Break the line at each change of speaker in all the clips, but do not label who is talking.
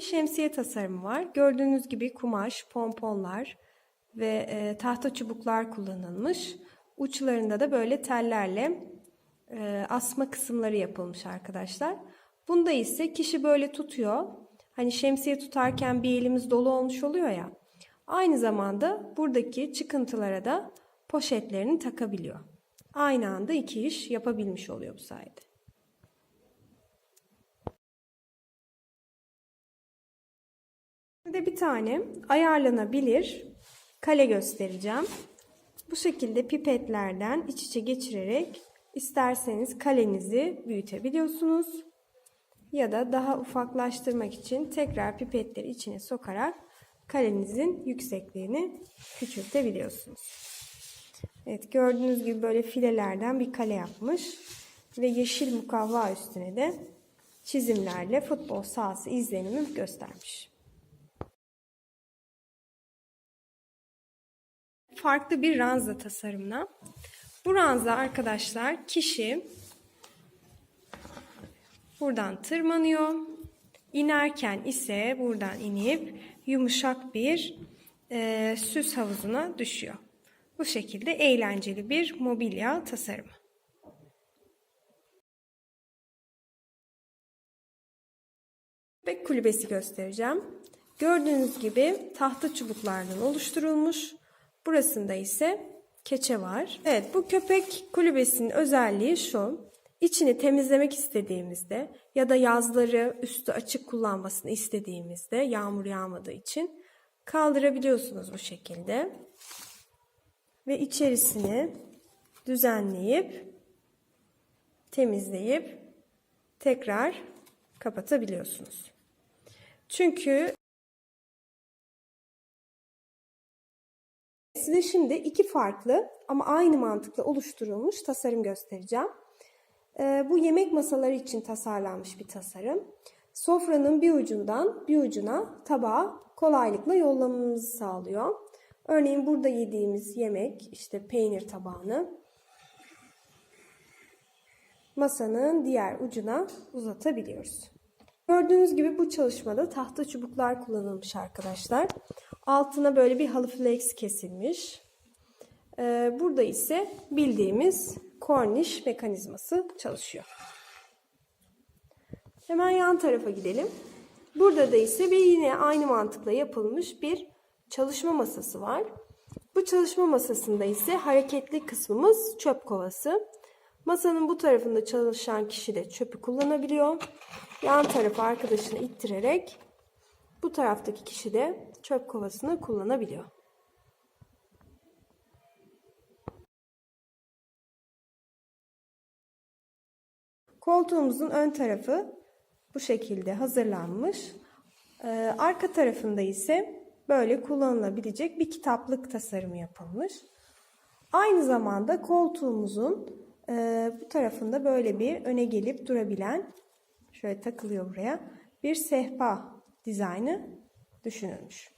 Bir şemsiye tasarımı var. Gördüğünüz gibi kumaş, pomponlar ve e, tahta çubuklar kullanılmış. Uçlarında da böyle tellerle e, asma kısımları yapılmış arkadaşlar. Bunda ise kişi böyle tutuyor. Hani şemsiye tutarken bir elimiz dolu olmuş oluyor ya. Aynı zamanda buradaki çıkıntılara da poşetlerini takabiliyor. Aynı anda iki iş yapabilmiş oluyor bu sayede. Şimdi bir tane ayarlanabilir kale göstereceğim. Bu şekilde pipetlerden iç içe geçirerek isterseniz kalenizi büyütebiliyorsunuz. Ya da daha ufaklaştırmak için tekrar pipetleri içine sokarak kalenizin yüksekliğini küçültebiliyorsunuz. Evet gördüğünüz gibi böyle filelerden bir kale yapmış ve yeşil mukavva üstüne de çizimlerle futbol sahası izlenimi göstermiş. Farklı bir ranza tasarımına. Bu ranza arkadaşlar kişi buradan tırmanıyor. İnerken ise buradan inip yumuşak bir e, süs havuzuna düşüyor. Bu şekilde eğlenceli bir mobilya tasarımı. Köpek kulübesi göstereceğim. Gördüğünüz gibi tahta çubuklardan oluşturulmuş. Burasında ise keçe var. Evet bu köpek kulübesinin özelliği şu. İçini temizlemek istediğimizde ya da yazları üstü açık kullanmasını istediğimizde yağmur yağmadığı için kaldırabiliyorsunuz bu şekilde. Ve içerisini düzenleyip temizleyip tekrar kapatabiliyorsunuz. Çünkü size şimdi iki farklı ama aynı mantıkla oluşturulmuş tasarım göstereceğim. Ee, bu yemek masaları için tasarlanmış bir tasarım. Sofranın bir ucundan bir ucuna tabağı kolaylıkla yollamamızı sağlıyor. Örneğin burada yediğimiz yemek işte peynir tabağını masanın diğer ucuna uzatabiliyoruz. Gördüğünüz gibi bu çalışmada tahta çubuklar kullanılmış arkadaşlar. Altına böyle bir halı flex kesilmiş. Ee, burada ise bildiğimiz korniş mekanizması çalışıyor. Hemen yan tarafa gidelim. Burada da ise bir yine aynı mantıkla yapılmış bir çalışma masası var. Bu çalışma masasında ise hareketli kısmımız çöp kovası. Masanın bu tarafında çalışan kişi de çöpü kullanabiliyor. Yan tarafa arkadaşını ittirerek bu taraftaki kişi de çöp kovasını kullanabiliyor. Koltuğumuzun ön tarafı bu şekilde hazırlanmış. Ee, arka tarafında ise böyle kullanılabilecek bir kitaplık tasarımı yapılmış. Aynı zamanda koltuğumuzun e, bu tarafında böyle bir öne gelip durabilen, şöyle takılıyor buraya, bir sehpa dizaynı düşünülmüş.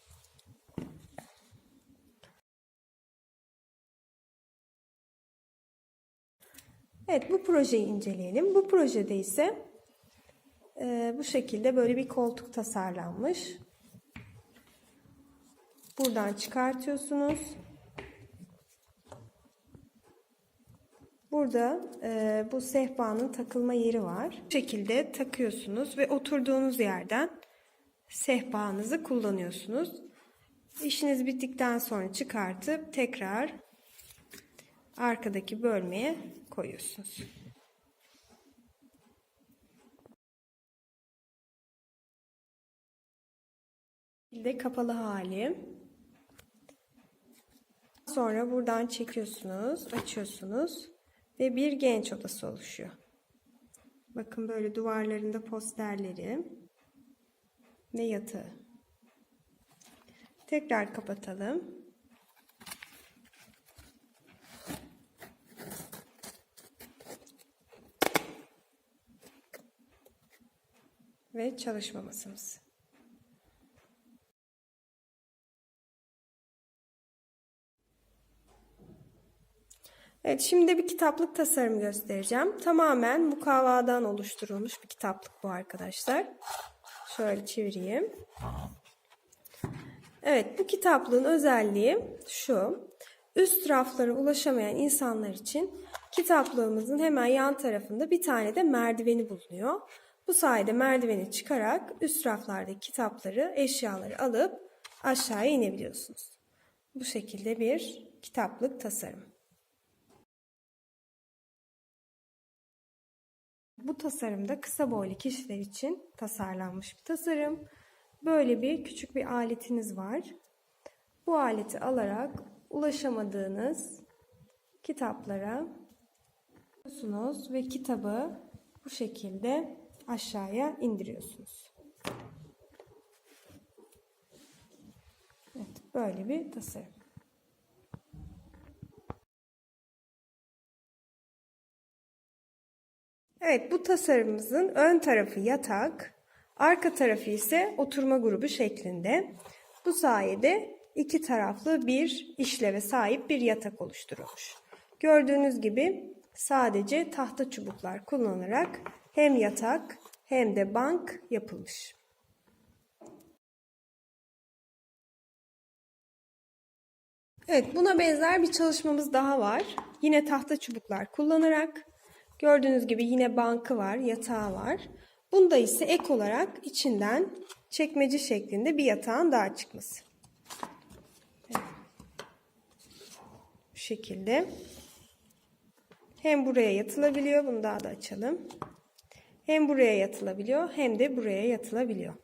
Evet bu projeyi inceleyelim. Bu projede ise e, bu şekilde böyle bir koltuk tasarlanmış. Buradan çıkartıyorsunuz. Burada e, bu sehpanın takılma yeri var. Bu şekilde takıyorsunuz ve oturduğunuz yerden sehpanızı kullanıyorsunuz. İşiniz bittikten sonra çıkartıp tekrar arkadaki bölmeye koyuyorsunuz. de kapalı hali. Sonra buradan çekiyorsunuz, açıyorsunuz ve bir genç odası oluşuyor. Bakın böyle duvarlarında posterleri ve yatağı. Tekrar kapatalım. Ve çalışma masamız. Evet şimdi bir kitaplık tasarımı göstereceğim. Tamamen mukavvadan oluşturulmuş bir kitaplık bu arkadaşlar. Şöyle çevireyim. Evet bu kitaplığın özelliği şu. Üst raflara ulaşamayan insanlar için kitaplığımızın hemen yan tarafında bir tane de merdiveni bulunuyor. Bu sayede merdiveni çıkarak üst raflardaki kitapları, eşyaları alıp aşağıya inebiliyorsunuz. Bu şekilde bir kitaplık tasarım. Bu tasarımda kısa boylu kişiler için tasarlanmış bir tasarım. Böyle bir küçük bir aletiniz var. Bu aleti alarak ulaşamadığınız kitaplara basıyorsunuz ve kitabı bu şekilde aşağıya indiriyorsunuz. Evet, böyle bir tasarım. Evet, bu tasarımımızın ön tarafı yatak, arka tarafı ise oturma grubu şeklinde. Bu sayede iki taraflı bir işleve sahip bir yatak oluşturulmuş. Gördüğünüz gibi sadece tahta çubuklar kullanılarak hem yatak hem de bank yapılmış. Evet, buna benzer bir çalışmamız daha var. Yine tahta çubuklar kullanarak gördüğünüz gibi yine bankı var, yatağı var. Bunda ise ek olarak içinden çekmece şeklinde bir yatağın daha çıkması. Evet. Bu şekilde. Hem buraya yatılabiliyor. Bunu daha da açalım. Hem buraya yatılabiliyor hem de buraya yatılabiliyor.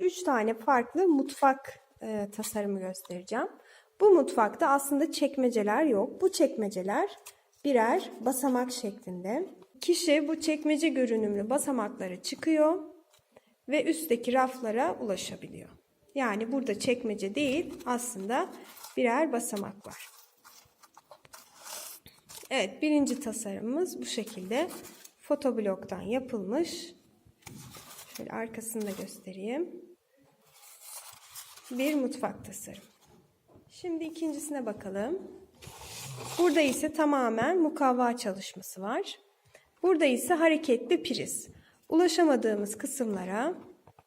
Üç tane farklı mutfak e, tasarımı göstereceğim. Bu mutfakta aslında çekmeceler yok. Bu çekmeceler birer basamak şeklinde. Kişi bu çekmece görünümlü basamaklara çıkıyor ve üstteki raflara ulaşabiliyor. Yani burada çekmece değil aslında birer basamak var. Evet birinci tasarımımız bu şekilde fotobloktan yapılmış. Şöyle arkasını da göstereyim. Bir mutfak tasarım. Şimdi ikincisine bakalım. Burada ise tamamen mukavva çalışması var. Burada ise hareketli priz. Ulaşamadığımız kısımlara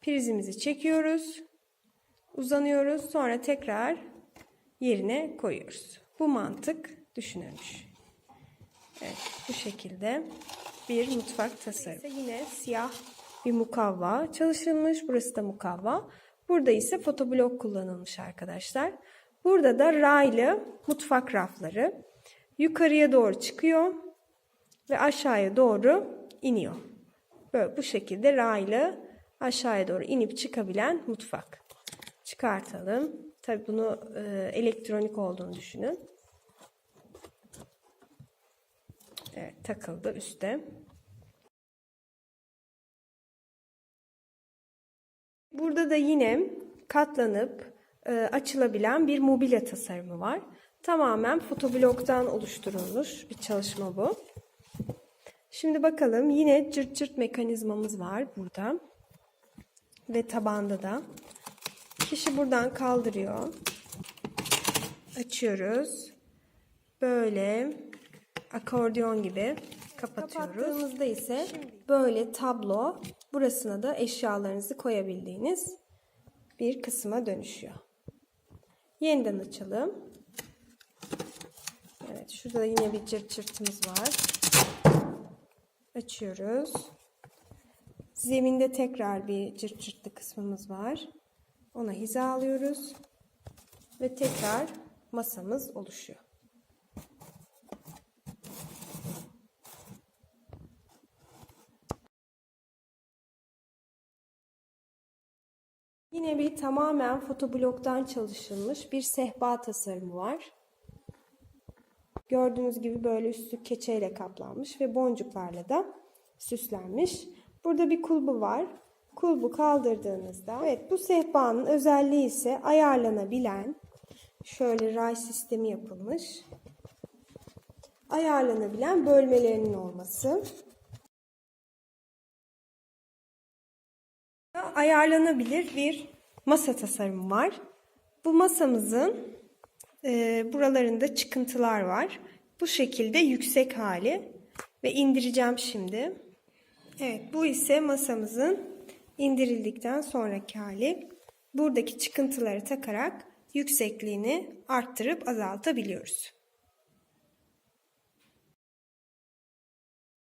prizimizi çekiyoruz. Uzanıyoruz. Sonra tekrar yerine koyuyoruz. Bu mantık düşünülmüş. Evet, bu şekilde bir mutfak tasarımı. Yine siyah bir mukavva çalışılmış. Burası da mukavva. Burada ise fotoblok kullanılmış arkadaşlar. Burada da raylı mutfak rafları yukarıya doğru çıkıyor ve aşağıya doğru iniyor. Böyle bu şekilde raylı aşağıya doğru inip çıkabilen mutfak. Çıkartalım. Tabi bunu e, elektronik olduğunu düşünün. Evet takıldı üstte. Burada da yine katlanıp e, açılabilen bir mobilya tasarımı var. Tamamen fotobloktan oluşturulmuş bir çalışma bu. Şimdi bakalım yine cırt cırt mekanizmamız var burada. Ve tabanda da. Kişi buradan kaldırıyor. Açıyoruz. Böyle akordeon gibi kapatıyoruz. Kapattığımızda ise böyle tablo burasına da eşyalarınızı koyabildiğiniz bir kısma dönüşüyor. Yeniden açalım. Evet şurada yine bir cırt cırtımız var. Açıyoruz. Zeminde tekrar bir cırt cırtlı kısmımız var. Ona hiza alıyoruz. Ve tekrar masamız oluşuyor. Yine bir tamamen fotobloktan çalışılmış bir sehpa tasarımı var. Gördüğünüz gibi böyle üstü keçeyle kaplanmış ve boncuklarla da süslenmiş. Burada bir kulbu var. Kulbu kaldırdığınızda evet bu sehpanın özelliği ise ayarlanabilen şöyle ray sistemi yapılmış. Ayarlanabilen bölmelerinin olması. Ayarlanabilir bir masa tasarımı var. Bu masamızın e, buralarında çıkıntılar var. Bu şekilde yüksek hali ve indireceğim şimdi. Evet bu ise masamızın indirildikten sonraki hali. Buradaki çıkıntıları takarak yüksekliğini arttırıp azaltabiliyoruz.